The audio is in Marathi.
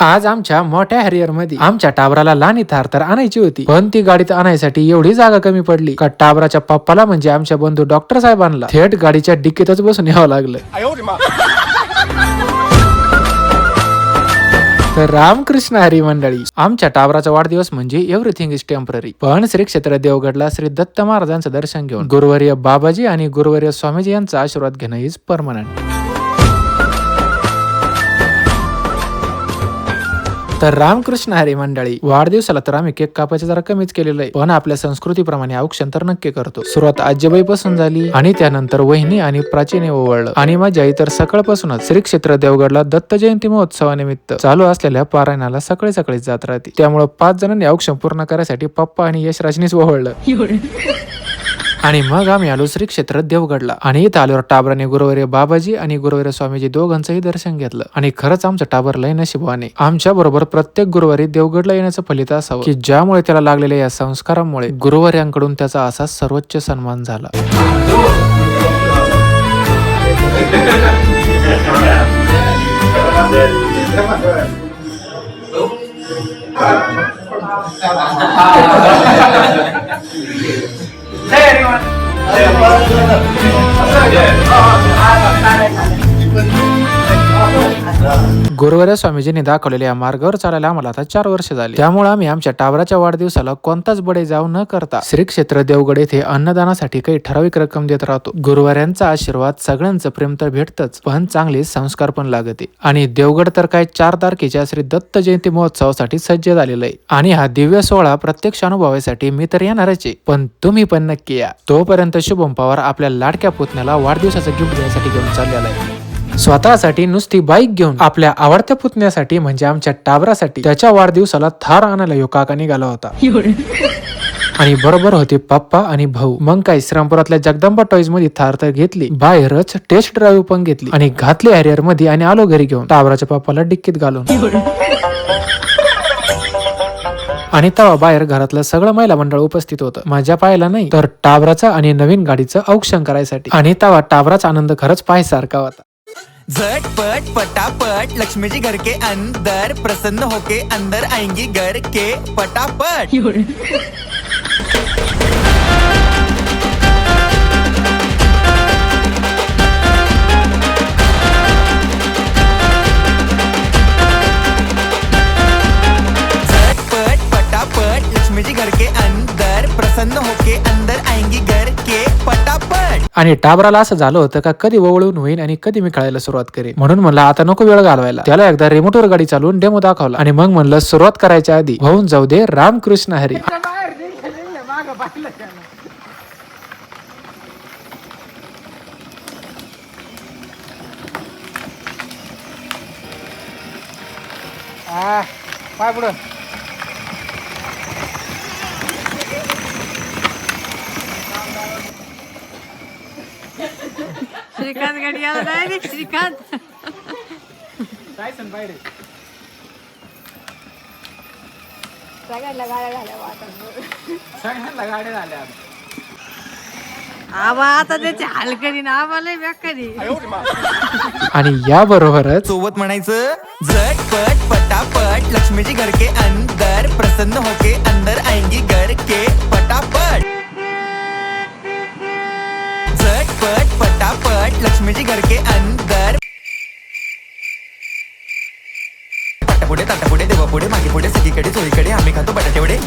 आज आमच्या मोठ्या हॅरियरमध्ये आमच्या टाबराला लहानी थार तर आणायची होती पण ती गाडीत आणायसाठी एवढी जागा कमी पडली का टाबराच्या पप्पाला म्हणजे आमच्या बंधू डॉक्टर साहेबांना थेट गाडीच्या डिक्कीतच बसून यावं लागलं. तर रामकृष्ण हरी मंडळी आमच्या टाबराचा वाढदिवस म्हणजे एव्हरीथिंग इज टेंपररी पण श्री क्षेत्र देवगडला श्री दत्त महाराजांचं दर्शन घेऊन गुरुवर्य बाबाजी आणि गुरुवर्य स्वामीजी यांचा आशीर्वाद घेणं इज परमनंट तर रामकृष्ण हरी मंडळी वाढदिवसाला तर आम्ही केक कापायचं जरा कमीच केलेलं आहे. पण आपल्या संस्कृतीप्रमाणे औक्षण तर नक्की करतो. सुरुवात आजीबाई पासून झाली आणि त्यानंतर वहिनी आणि प्राचीने ओवळलं. आणि माझ्या आई तर सकाळपासूनच श्री क्षेत्र देवगडला दत्त जयंती महोत्सवानिमित्त चालू असलेल्या पारायणाला सकाळी सकाळी जात राहते. त्यामुळे पाच जणांनी औक्षण पूर्ण करायसाठी पप्पा आणि यशराजनीच ओवळलं. आणि मग आम्ही आलो श्री क्षेत्र देवगडला. आणि इथं आल्यावर टाबराने गुरुवारी बाबाजी आणि गुरुवारी स्वामीजी दोघांचंही दर्शन घेतलं. आणि खरंच आमचं टाबर लय नशिबाने आमच्या बरोबर प्रत्येक गुरुवारी देवगडला येण्याचं फलित असावं. की ज्यामुळे त्याला लागलेल्या या संस्कारामुळे गुरुवार्यांकडून त्याचा असा सर्वोच्च सन्मान झाला. yeah. गुरुवार स्वामीजींनी दाखवलेल्या या मार्गावर चालायला आम्हाला आता चार वर्ष झाली. त्यामुळे आम्ही आमच्या टाबराच्या वाढदिवसाला कोणताच बडे जाऊ न करता श्री क्षेत्र देवगड येथे अन्नदानासाठी काही ठराविक रक्कम देत राहतो. गुरुवाऱ्यांचा आशीर्वाद सगळ्यांचं प्रेम तर भेटतच पण चांगले संस्कार पण लागते. आणि देवगड तर काय चार तारखेच्या श्री दत्त जयंती महोत्सवासाठी सज्ज झालेलं आहे. आणि हा दिव्य सोहळा प्रत्यक्ष अनुभवासाठी मी तर येणारच आहे. पण तुम्ही पण नक्की या. तोपर्यंत शुभम पवार आपल्या लाडक्या पुतण्याला वाढदिवसाचं गिफ्ट देण्यासाठी घेऊन चाललेला आहे. स्वतःसाठी नुसती बाईक घेऊन आपल्या आवडत्या पुतण्यासाठी म्हणजे आमच्या टाबरासाठी त्याच्या वाढदिवसाला थार आणायला यो काका निघाला होता. आणि बरोबर होते पप्पा आणि भाऊ. मग काय श्रीरामपुरातल्या जगदंबा टॉईजमध्ये थार तर घेतली बाहेरच टेस्ट ड्राईव्ह पण घेतली आणि घातली हॅरियरमध्ये आणि आलो घरी घेऊन. टाबराच्या पप्पाला डिक्कीत घालून. आणि तेव्हा बाहेर घरातलं सगळं महिला मंडळ उपस्थित होतं. माझ्या पाहायला नाही तर टाबराचं आणि नवीन गाडीचं औक्षण करायसाठी. आणि तेव्हा टाबराचा आनंद खरंच पाहायसारखा होता. झटपट पटापट लक्ष्मी जी घर के अंदर प्रसन्न होके अंदर आएंगी घर के पटापट. प्रसन्न होके अंदर आएंगी घर के पटापट आणि टाबराला असं झालं होतं का कधी वळून होईल आणि कधी मी खेळायला सुरुवात करेन. म्हणून म्हणलं आता नको वेळ घालवायला. त्याला एकदा रिमोटवर गाडी चालवून डेमो दाखवला. आणि मग म्हणलं सुरुवात करायच्या आधी. होऊन जाऊ दे रामकृष्ण हरी. पाय पुढं. श्रीकांत गाडी आला डायरेक्ट श्रीकांत सगळ्यांना गाड्या झाल्या बा आता. सगळ्यांना गाड्या झाल्या आबा आता त्याची हाल करीन आम्हाला बेकारी आणि या बरोबरच सोबत म्हणायचं झटपट पटापट लक्ष्मी जी घर के अंदर प्रसन्न होके अंदर आएंगी घर के पटापट. झटपट फटाफट लक्ष्मी जी घर के अंदर. पटापुढे ताटापुढे देवापुढे मागे पुढे सगळीकडे चोरीकडे आम्ही खातो बटाटेवडे.